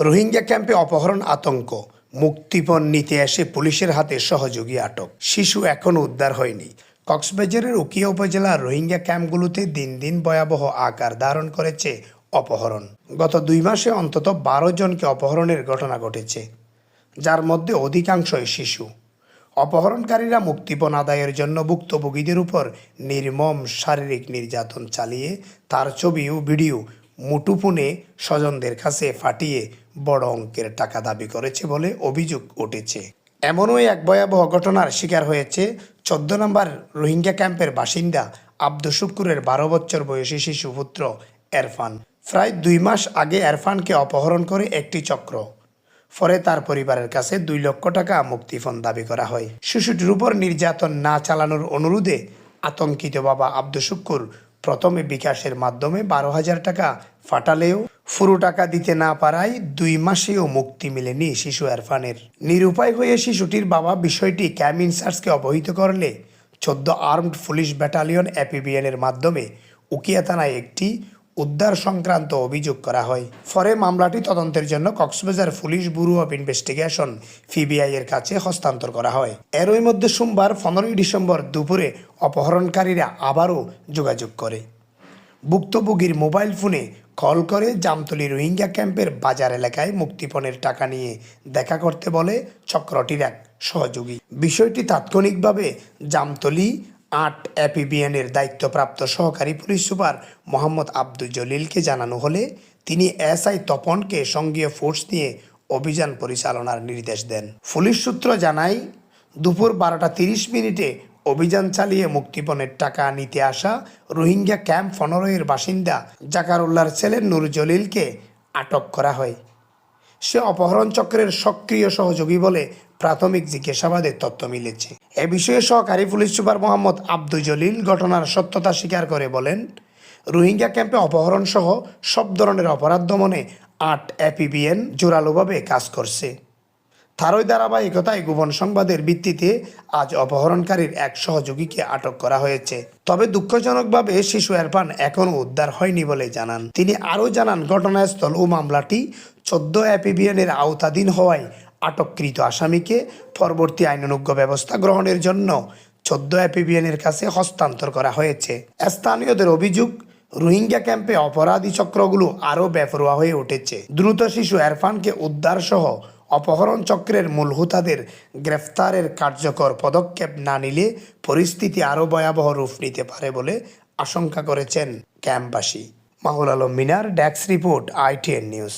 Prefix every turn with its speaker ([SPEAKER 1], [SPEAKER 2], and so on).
[SPEAKER 1] রোহিঙ্গা ক্যাম্পে অপহরণ আতঙ্ক। মুক্তিপণ নিতে এসে পুলিশের হাতে সহযোগী আটক। শিশু এখনও উদ্ধার হয়নি। কক্সবাজারের উকিয়া উপজেলার রোহিঙ্গা ক্যাম্পগুলোতে দিন দিন ভয়াবহ আকার ধারণ করেছে অপহরণ। গত দুই মাসে অন্তত বারো জনকে অপহরণের ঘটনা ঘটেছে, যার মধ্যে অধিকাংশই শিশু। অপহরণকারীরা মুক্তিপণ আদায়ের জন্য ভুক্তভোগীদের উপর নির্মম শারীরিক নির্যাতন চালিয়ে তার ছবি ও ভিডিও মুঠোফোনে স্বজনদের কাছে ফাটিয়ে বড় অঙ্কের টাকা দাবি করেছে বলে অভিযোগ উঠেছে। এমনও এক ভয়াবহ ঘটনার শিকার হয়েছে চোদ্দ নম্বর রোহিঙ্গা ক্যাম্পের বাসিন্দা আব্দু শুক্কুরের বারো বছর বয়সী শিশুপুত্র এরফান। প্রায় দুই মাস আগে এরফানকে অপহরণ করে একটি চক্র। পরে তার পরিবারের কাছে দুই লক্ষ টাকা মুক্তিপণ দাবি করা হয়। শিশুটির উপর নির্যাতন না চালানোর অনুরোধে আতঙ্কিত বাবা আব্দু শুক্কুর প্রথমে বিকাশের মাধ্যমে বারো হাজার টাকা ফাটালেও পুরো টাকা দিতে না পারায় দুই মাসেও মুক্তি মেলেনি শিশু এরফানের। নিরুপায় হয়ে শিশুটির বাবা বিষয়টি ক্যাম ইনচার্জকে অবহিত করলে চোদ্দ আর্মড পুলিশ ব্যাটালিয়ন এপিবিএনের মাধ্যমে উকিয়া থানায় একটি উদ্ধার সংক্রান্ত অভিযোগ করা হয়। পরে মামলাটি তদন্তের জন্য Cox's Bazar police bureau of investigation P B কাছে হস্তান্তর করা হয়। এরই মধ্যে সোমবার পনেরোই ডিসেম্বর দুপুরে অপহরণকারীরা আবারও যোগাযোগ করে। ভুক্তভোগীর মোবাইল ফোনে কল করে জামতলি রোহিঙ্গা ক্যাম্পের বাজার এলাকায় মুক্তিপণের টাকা নিয়ে দেখা করতে বলে চক্রটির এক সহযোগী। বিষয়টি তাৎক্ষণিকভাবে জামতলি আট অ্যাপিবিএনের দায়িত্বপ্রাপ্ত সহকারী পুলিশ সুপার মোহাম্মদ আব্দুল জলিলকে জানানো হলে তিনি এসআই তপনকে সঙ্গীয় ফোর্স নিয়ে অভিযান পরিচালনার নির্দেশ দেন। পুলিশ সূত্র জানায়, দুপুর বারোটা তিরিশ মিনিটে অভিযান চালিয়ে মুক্তিপণের টাকা নিতে আসা রোহিঙ্গা ক্যাম্প পনেরোয়ের বাসিন্দা জাকারুল্লাহর ছেলে নুর জলিলকে আটক করা হয়। সে অপহরণ চক্রের সক্রিয় সহযোগী বলে প্রাথমিক জিজ্ঞাসাবাদে তথ্য মিলেছে। এ বিষয়ে সহকারী পুলিশ সুপার মোহাম্মদ আব্দুল জলিল ঘটনার সত্যতা স্বীকার করে বলেন, রোহিঙ্গা ক্যাম্পে অপহরণ সহ সব ধরনের অপরাধ দমনে আট এপিবিএন জোরালোভাবে কাজ করছে। তারই ধারাবাহিকতায় গোপন সংবাদের ভিত্তিতে আজ অপহরণকারীর এক সহযোগীকে আটক করা হয়েছে। তবে দুঃখজনকভাবে শিশু এরফান এখনও উদ্ধার হয়নি বলে জানান। তিনি আরও জানান, ঘটনাস্থল ও মামলাটি চোদ্দ অ্যাপিবিএনের আওতাধীন হওয়ায় আটককৃত আসামিকে পরবর্তী আইনানুজ্ঞ ব্যবস্থা গ্রহণের জন্য চোদ্দ অ্যাপিবিএনের কাছে হস্তান্তর করা হয়েছে। স্থানীয়দের অভিযোগ, রোহিঙ্গা ক্যাম্পে অপরাধী চক্রগুলো আরও বেপরোয়া হয়ে উঠেছে। দ্রুত শিশু এরফানকে উদ্ধার সহ অপহরণ চক্রের মূল হুতাদের গ্রেফতারের কার্যকর পদক্ষেপ না নিলে পরিস্থিতি আরও ভয়াবহ রূপ নিতে পারে বলে আশঙ্কা করেছেন ক্যাম্পবাসী। মাহুল আলম মিনার ড্যাক্স রিপোর্ট আইটিএন নিউজ।